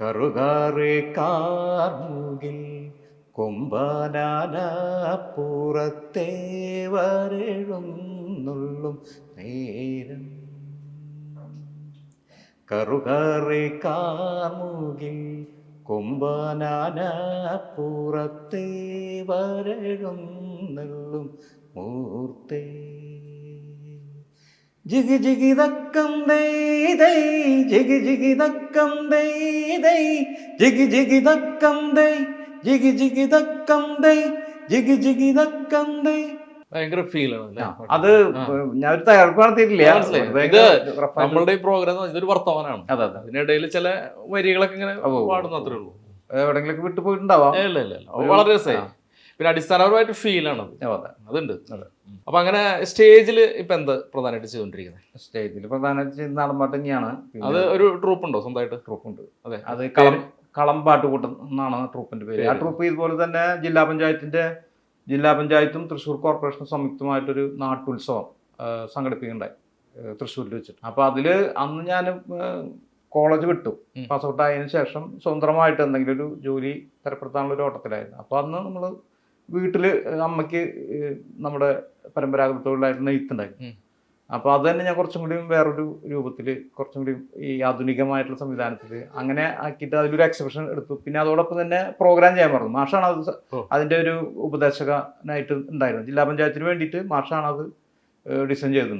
കറുകാറ് കാർമുകിൽ വരഴുന്നുള്ളും നേരം. കറുകാറ് കാർമുകിൽ കൊമ്പാനാന വരഴുന്നുള്ളും മൂർത്തേ ജിഗി ജിഗി തക്കം ദൈ ജിഗി ജിഗി തക്കം ദൈ ജിഗി ജിഗി തക്കം ദൈ ജിഗി ജിഗി തക്കം ദൈ ജിഗി ജിഗി തക്കം ദൈ ഭയങ്കര ഫീലാണ് അത് ഞാൻ ഒരു തയ്യാറെടുപ്പ് നടത്തിയിട്ടില്ല നമ്മളുടെ ഈ പ്രോഗ്രാം ഇതൊരു വർത്തമാനമാണ് അതെ അതെ. അതിനിടയിൽ ചില വരികളൊക്കെ ഇങ്ങനെ പാടുന്നത്രേ. പാടുന്നു അത്രേ ഉള്ളൂ. എവിടെങ്കിലൊക്കെ വിട്ടു പോയിട്ടുണ്ടാവാം. ഇല്ല ഇല്ല ഇല്ല. വളരെ രസമായി. പിന്നെ അടിസ്ഥാനപരമായിട്ട് ഫീലാണ് അത് അതെ. അതുണ്ട്. അപ്പൊ അങ്ങനെ സ്റ്റേജിൽ ഇപ്പൊ എന്താ പ്രധാനമായിട്ട് ചെയ്തോണ്ടിരിക്കുന്നത് സ്റ്റേജിൽ പ്രധാനമായിട്ട് നാടൻപാട്ട് തന്നെയാണ് അത് ഒരു ട്രൂപ്പ് ഉണ്ടോ സ്വന്തമായിട്ട്? ട്രൂപ്പ് ഉണ്ട് അതെ. അത് കളം കളം പാട്ടുകൂട്ടം എന്നാണ് ട്രൂപ്പിന്റെ പേര്. ആ ട്രൂപ്പ് ഇതുപോലെ തന്നെ ജില്ലാ പഞ്ചായത്തിന്റെ ജില്ലാ പഞ്ചായത്തും തൃശ്ശൂർ കോർപ്പറേഷനും സംയുക്തമായിട്ടൊരു നാട്ടുത്സവം സംഘടിപ്പിക്കുന്നുണ്ടായി തൃശ്ശൂരിൽ വെച്ചിട്ട്. അപ്പൊ അതിൽ അന്ന് ഞാൻ കോളേജ് വിട്ടു. പാസ് ഔട്ട് ആയതിനു ശേഷം സ്വന്തമായിട്ട് എന്തെങ്കിലും ഒരു ജോലി തരപ്പെടുത്താനുള്ള ഒരു ഓട്ടത്തിലായിരുന്നു. അപ്പൊ അന്ന് നമ്മൾ വീട്ടിൽ അമ്മയ്ക്ക് നമ്മുടെ പരമ്പരാഗത തൊഴിലായിട്ട് നെയ്ത്തുണ്ടായിരുന്നു അപ്പോൾ അപ്പൊ അത് തന്നെ ഞാൻ കുറച്ചും കൂടി വേറൊരു രൂപത്തിൽ കുറച്ചും കൂടി ഈ ആധുനികമായിട്ടുള്ള സംവിധാനത്തിൽ അങ്ങനെ ആക്കിയിട്ട് അതിലൊരു എക്സിബിഷൻ എടുത്തു. പിന്നെ അതോടൊപ്പം തന്നെ പ്രോഗ്രാം ചെയ്യാൻ പറഞ്ഞു. മാഷാണ് അത് അതിന്റെ ഒരു ഉപദേശകനായിട്ട് ഉണ്ടായിരുന്നത്. ജില്ലാ പഞ്ചായത്തിന് വേണ്ടിയിട്ട് മാഷാണ് അത് ഡിസൈൻ ചെയ്തത്.